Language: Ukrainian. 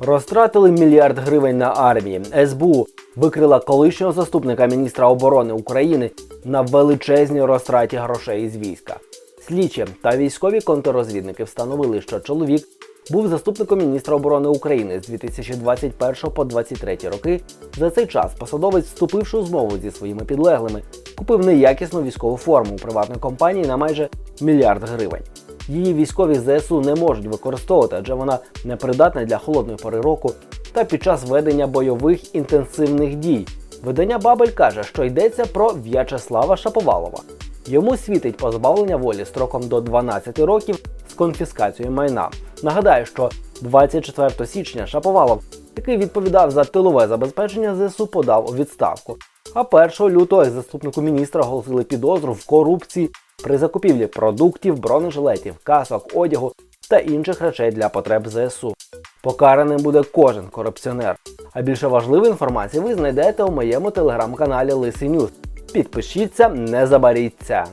Розтратили мільярд гривень на армії. СБУ викрила колишнього заступника міністра оборони України на величезній розтраті грошей із війська. Слідчі та військові контррозвідники встановили, що чоловік був заступником міністра оборони України з 2021 по 2023 роки. За цей час посадовець, вступивши у змову зі своїми підлеглими, купив неякісну військову форму у приватної компанії на майже мільярд гривень. Її військові ЗСУ не можуть використовувати, адже вона непридатна для холодної пори року та під час ведення бойових інтенсивних дій. Видання Бабель каже, що йдеться про В'ячеслава Шаповалова. Йому світить позбавлення волі строком до 12 років з конфіскацією майна. Нагадаю, що 24 січня Шаповалов, який відповідав за тилове забезпечення ЗСУ, подав у відставку. А 1 лютого заступнику міністра оголосили підозру в корупції при закупівлі продуктів, бронежилетів, касок, одягу та інших речей для потреб ЗСУ. Покараним буде кожен корупціонер. А більше важливої інформації ви знайдете у моєму телеграм-каналі Лисий Ньюс. Підпишіться, не забаріться.